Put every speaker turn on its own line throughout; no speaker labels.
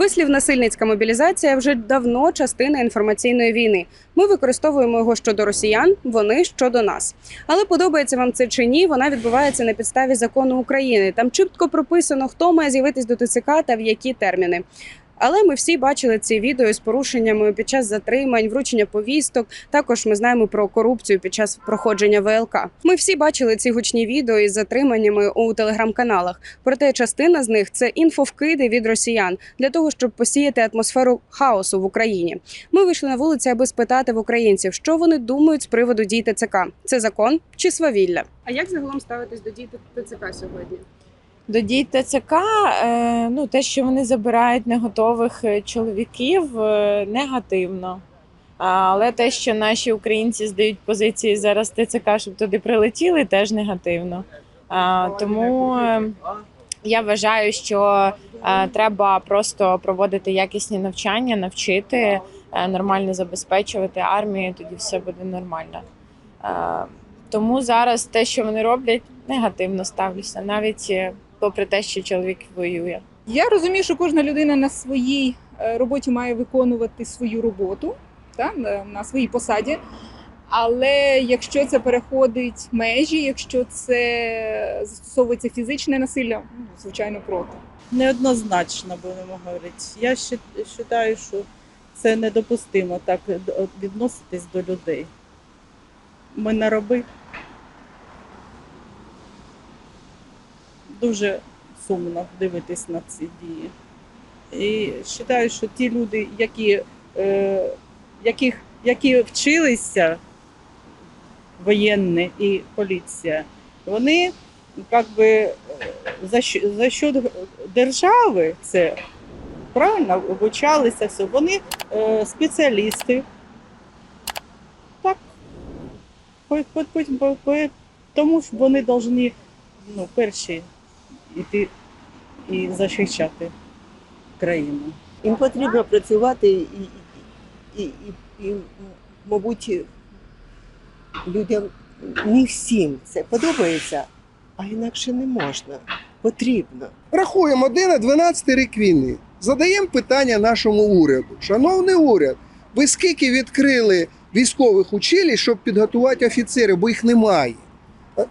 Вислів насильницька мобілізація вже давно частина інформаційної війни. Ми використовуємо його щодо росіян, вони щодо нас. Але подобається вам це чи ні, вона відбувається на підставі закону України. Там чітко прописано, хто має з'явитись до ТЦК та в які терміни. Але ми всі бачили ці відео з порушеннями під час затримань, вручення повісток. Також ми знаємо про корупцію під час проходження ВЛК. Ми всі бачили ці гучні відео із затриманнями у телеграм-каналах. Проте частина з них це інфовкиди від росіян для того, щоб посіяти атмосферу хаосу в Україні. Ми вийшли на вулиці, аби спитати в українців, що вони думають з приводу дій ТЦК. Це закон чи свавілля? А як загалом ставитись до дій ТЦК сьогодні?
До дій ТЦК, е, ну те, що вони забирають неготових е, чоловіків, е, негативно. Але те, що наші українці здають позиції зараз ТЦК, щоб туди прилетіли, теж негативно. Тому я вважаю, що треба просто проводити якісні навчання, навчити, нормально забезпечувати армію, тоді все буде нормально. Тому зараз те, що вони роблять, негативно ставлюся, навіть попри те, що чоловік воює.
Я розумію, що кожна людина на своїй е, роботі має виконувати свою роботу та, на, на своїй посаді. Але якщо це переходить межі, якщо це застосовується фізичне насилля, ну, звичайно, проти.
неоднозначно будемо говорити. Я вважаю, що це недопустимо так відноситись до людей. Ми не Дуже сумно дивитись на ці дії. І вважаю, що ті люди, які, е, яких, які вчилися, воєнні і поліція, вони як би е, за, за счет держави це правильно обучалися все. Вони е, спеціалісти. Так. По- по- по- по- Тому ж вони повинні ну, перші йти і захищати країну.
Їм потрібно працювати і, і, і, і, мабуть, людям не всім це подобається, а інакше не можна. Потрібно.
Рахуємо 11-12 рік війни. Задаємо питання нашому уряду. Шановний уряд, ви скільки відкрили військових училищ, щоб підготувати офіцерів, бо їх немає.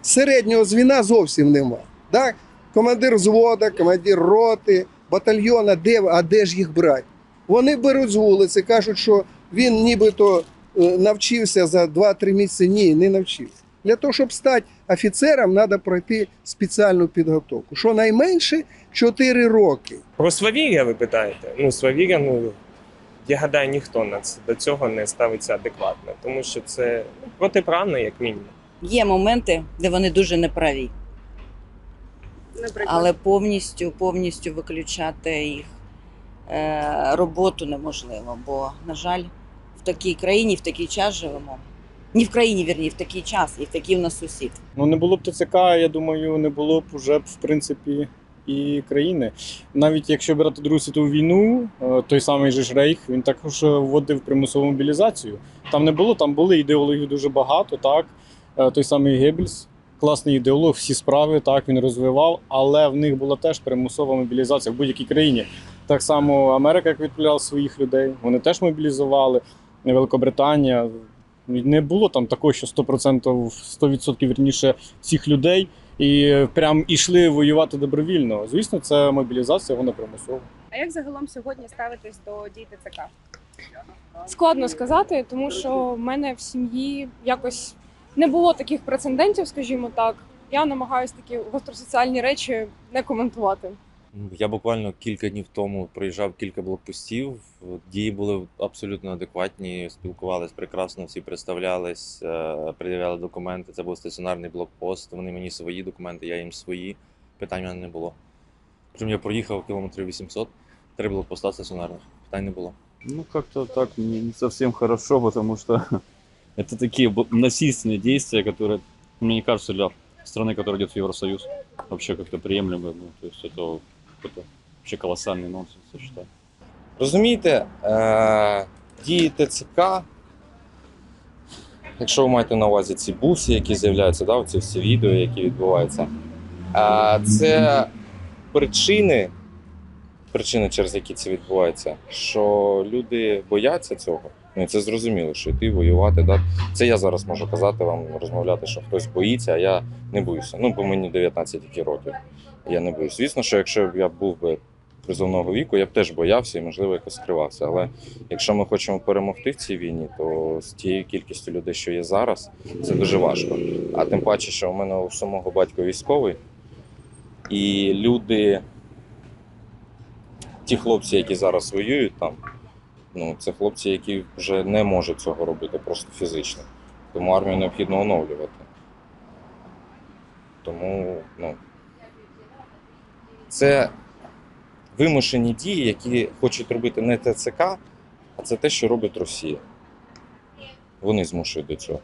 Середнього звіна зовсім немає. Так? Командир взвода, командир роти, батальйона, де, а де ж їх брати? Вони беруть з вулиці, кажуть, що він нібито е, навчився за 2-3 місяці. Ні, не навчився. Для того, щоб стати офіцером, треба пройти спеціальну підготовку. Щонайменше 4 роки.
Про свавілля ви питаєте? Ну, свавілля, ну я гадаю, ніхто на до цього не ставиться адекватно, тому що це протиправно, як мінімум.
Є моменти, де вони дуже неправі,
Наприклад,
але повністю, повністю виключати їх е, роботу неможливо. Бо, на жаль, в такій країні, в такий час живемо. Ні в країні, вірні, в такий час, і в такий в нас сусід.
Ну не було б ТЦК, я думаю, не було б уже б в принципі і країни. Навіть якщо брати Другу світову війну, е, той самий же ж Рейх, він також вводив примусову мобілізацію. Там не було, там були ідеологів дуже багато. Так, Е, той самий Геббельс, класний ідеолог, всі справи так він розвивав, але в них була теж примусова мобілізація в будь-якій країні. Так само Америка, як відправляла своїх людей, вони теж мобілізували. Великобританія. Не було там такого, що 100%, 100% вірніше всіх людей і прям ішли воювати добровільно. Звісно, це мобілізація, вона примусова.
а як загалом сьогодні ставитись до дій ТЦК?
Складно сказати, тому що в мене в сім'ї якось не було таких прецедентів, скажімо так. Я намагаюся такі гостросоціальні речі не коментувати.
Я буквально кілька днів тому проїжджав кілька блокпостів. Дії були абсолютно адекватні, спілкувались прекрасно, всі представлялись, е, пред'являли документи. Це був стаціонарний блокпост. Вони мені свої документи, я їм свої. Питань в мене не було. Причому я проїхав кілометрів 800, три блокпоста стаціонарних. Питань не було.
Ну, как-то так не, не совсем хорошо, потому что это такие бо- насильственные действия, которые, мне не кажется, для страны, которая идет в Евросоюз, вообще как-то приемлемы. Ну, то есть это какой-то вообще колоссальный нонсенс, я считаю.
Розумієте, е, дії ТЦК, якщо ви маєте на увазі ці буси, які з'являються, да, ці всі відео, які відбуваються, е, це причини
причини, через які це відбувається, що люди бояться цього. Ну це зрозуміло, що йти воювати. Да? Це я зараз можу казати вам, розмовляти, що хтось боїться, а я не боюся. Ну, бо мені 19 тільки років. Я не боюсь. Звісно, що якщо б я був би призовного віку, я б теж боявся і, можливо, якось скривався. Але якщо ми хочемо перемогти в цій війні, то з тією кількістю людей, що є зараз, це дуже важко. А тим паче, що у мене у самого батька військовий, і люди, ті хлопці, які зараз воюють там, ну, це хлопці, які вже не можуть цього робити просто фізично. Тому армію необхідно оновлювати. Тому, ну. Це вимушені дії, які хочуть робити не ТЦК, а це те, що робить Росія. Вони змушують до цього.